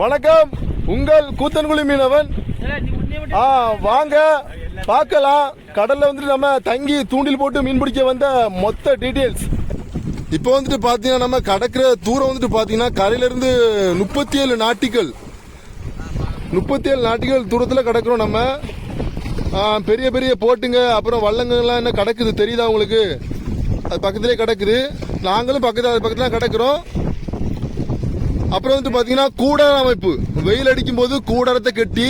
வணக்கம். உங்கள் கூத்தன்குழி மீனவன். ஆ வாங்க. பார்க்கலாம். கடல்ல வந்துட்டு நம்ம தங்கி தூண்டில் போட்டு மீன் பிடிக்க வந்த மொத்த டீடைல்ஸ். இப்போ வந்துட்டு பார்த்தீங்கன்னா நம்ம கடற்கிற தூரம் வந்துட்டு பார்த்தீங்கன்னா கரையிலிருந்து முப்பத்தி ஏழு நாட்டிகள். முப்பத்தி ஏழு நாட்டிகள் தூரத்தில் கடக்கிறோம் நம்ம. பெரிய பெரிய போட்டுங்க அப்புறம் வள்ளங்கள்லாம் என்ன கிடக்குது தெரியுதா உங்களுக்கு? அது பக்கத்துலேயே கிடக்குது. நாங்களும் பக்கத்தில் அது பக்கத்தில் கிடக்குறோம். அப்புறம் வந்து பார்த்தீங்கன்னா கூடார அமைப்பு. வெயில் அடிக்கும் போது கூடாரத்தை கட்டி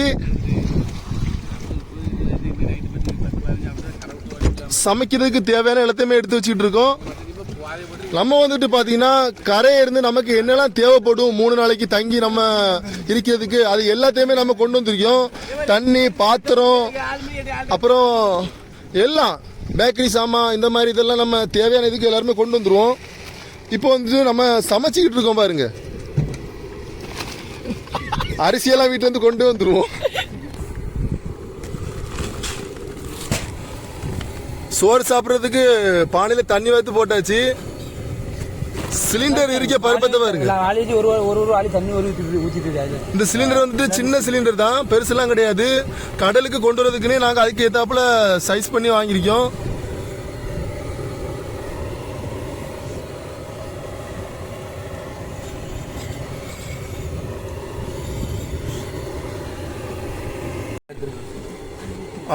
சமைக்கிறதுக்கு தேவையான எல்லாத்தையுமே எடுத்து வச்சுக்கிட்டு இருக்கோம். நம்ம வந்துட்டு பாத்தீங்கன்னா கரையை இருந்து நமக்கு என்னெல்லாம் தேவைப்படும் மூணு நாளைக்கு தங்கி நம்ம இருக்கிறதுக்கு அது எல்லாத்தையுமே நம்ம கொண்டு வந்திருக்கோம். தண்ணி பாத்திரம் அப்புறம் எல்லாம் பேக்கரி சாமான் இந்த மாதிரி இதெல்லாம் நம்ம தேவையான இதுக்கு எல்லாருமே கொண்டு வந்துருவோம். இப்போ வந்துட்டு நம்ம சமைச்சிக்கிட்டு இருக்கோம் பாருங்க. அரிசியெல்லாம் வீட்டுல இருந்து கொண்டு வந்துருவோம். சோறு சாப்பிட்றதுக்கு பானையில தண்ணி வைத்து போட்டாச்சு. சிலிண்டர் இருக்க பருப்பத்தை பாருங்க? ஒரு ஒரு ஒரு ஆளி தண்ணி ஒரு ஊற்றிட்டு இந்த சிலிண்டர் வந்துட்டு சின்ன சிலிண்டர் தான் பெருசுலாம் கிடையாது. கடலுக்கு கொண்டு வரதுக்குன்னே நாங்க அதுக்கு ஏத்தாப்புல சைஸ் பண்ணி வாங்கியிருக்கோம்.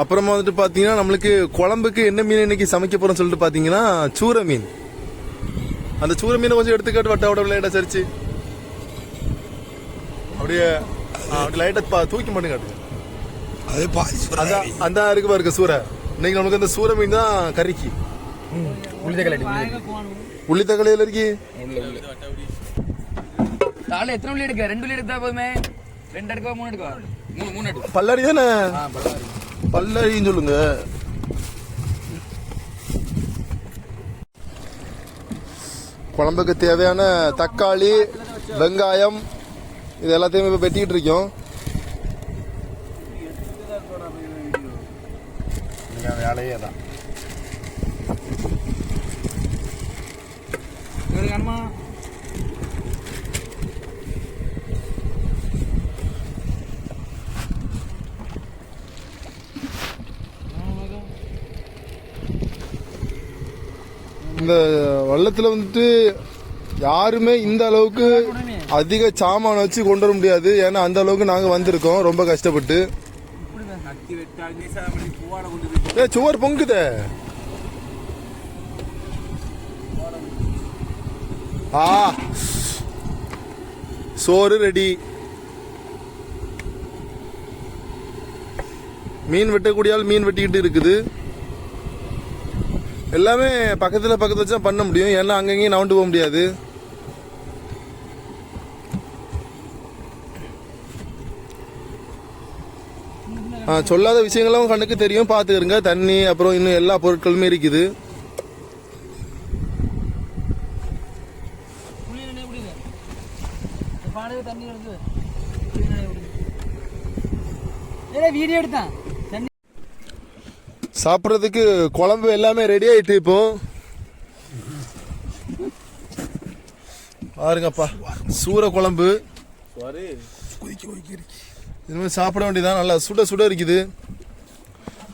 அப்புறமா வந்துட்டு பாத்தீங்கன்னா நம்மளுக்கு குழம்புக்கு என்ன மீன் இன்னைக்கு சமைக்க போறோம்னு சொல்லிட்டு பாத்தீங்கன்னா சூர மீன். அந்த சூர மீனை கொஞ்சம் எடுத்துக்காட்டு வட்ட விட லைட்டா சரிச்சு. அப்படியே அப்படி லைட்டா தூக்கி மட்டும் காட்டுங்க. அது அதான் அந்த இருக்கு பாருங்க சூரை இன்னைக்கு நமக்கு அந்த சூர மீன் தான் கறிக்கு. உளுந்த கலடி உள்ளி தக்காளியில இருக்கு. தாள் எத்தனை உள்ளி எடுக்க? ரெண்டு உள்ளி எடுத்தா போதுமே. ரெண்டு எடுக்கவா மூணு எடுக்கவா? மூணு மூணு எடுக்க பல்லாரி தானே? பல்லழின்னு சொல்லுங்க. குழம்புக்கு தேவையான தக்காளி வெங்காயம் இது எல்லாத்தையும் இப்போ வெட்டிக்கிட்டு இருக்கோம். வேலையே தான் இந்த வள்ளத்தில் வந்துட்டு யாருமே இந்த அளவுக்கு அதிக சாமான வச்சு கொண்டு வர முடியாது. ஏன்னா அந்த அளவுக்கு நாங்கள் வந்திருக்கோம். ரொம்ப கஷ்டப்பட்டு. ஏ சுவர் பொங்குதே. ஆ. சோறு ரெடி. மீன் வெட்டக்கூடிய ஆள் மீன் வெட்டிக்கிட்டு இருக்குது. எல்லாமே பக்கத்தில் பக்கத்தில் வச்சு தான் பண்ண முடியும். ஏன்னா அங்கங்கேயும் நவுண்டு போக முடியாது. ஆ, சொல்லாத விஷயங்களும் கண்ணுக்கு தெரியும். பார்த்துக்கிறங்க தண்ணி அப்புறம் இன்னும் எல்லா பொருட்களுமே இருக்குது. வீடியோ எடுத்தான். சாப்பிட்றதுக்கு குழம்பு எல்லாமே ரெடி ஆயிட்டு இப்போ. பாருங்கப்பா சூற குழம்பு. இனிமேல் சாப்பிட வேண்டியதான் நல்லா சுட சுட இருக்குது.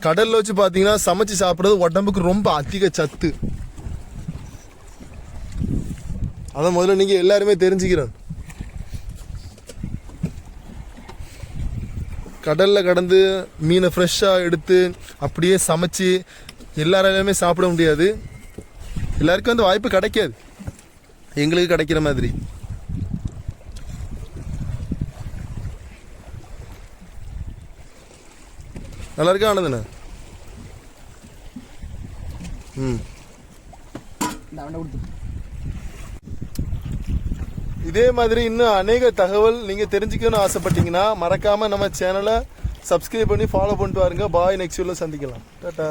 கடல்ல வச்சு பார்த்தீங்கன்னா சமைச்சு சாப்பிட்றது உடம்புக்கு ரொம்ப அதிக சத்து. அதை முதல்ல நீங்க எல்லாருமே தெரிஞ்சுக்கிறோம் கடலில் கடந்து மீனை ஃப்ரெஷ்ஷாக எடுத்து அப்படியே சமைச்சு எல்லாராலையுமே சாப்பிட முடியாது. எல்லாருக்கும் அந்த வாய்ப்பு கிடைக்காது. எங்களுக்கு கிடைக்கிற மாதிரி. நல்லா இருக்கா ஆனதுண்ணே ம் கொடுத்து இதே மாதிரி இன்னும் அநேக தகவல் நீங்கள் தெரிஞ்சுக்கணும்னு ஆசைப்பட்டீங்கன்னா மறக்காமல் நம்ம சேனலை சப்ஸ்கிரைப் பண்ணி ஃபாலோ பண்ணிட்டு வாருங்க. பாய் நெக்ஸ்ட் வீடியோவில் சந்திக்கலாம். டாட்டா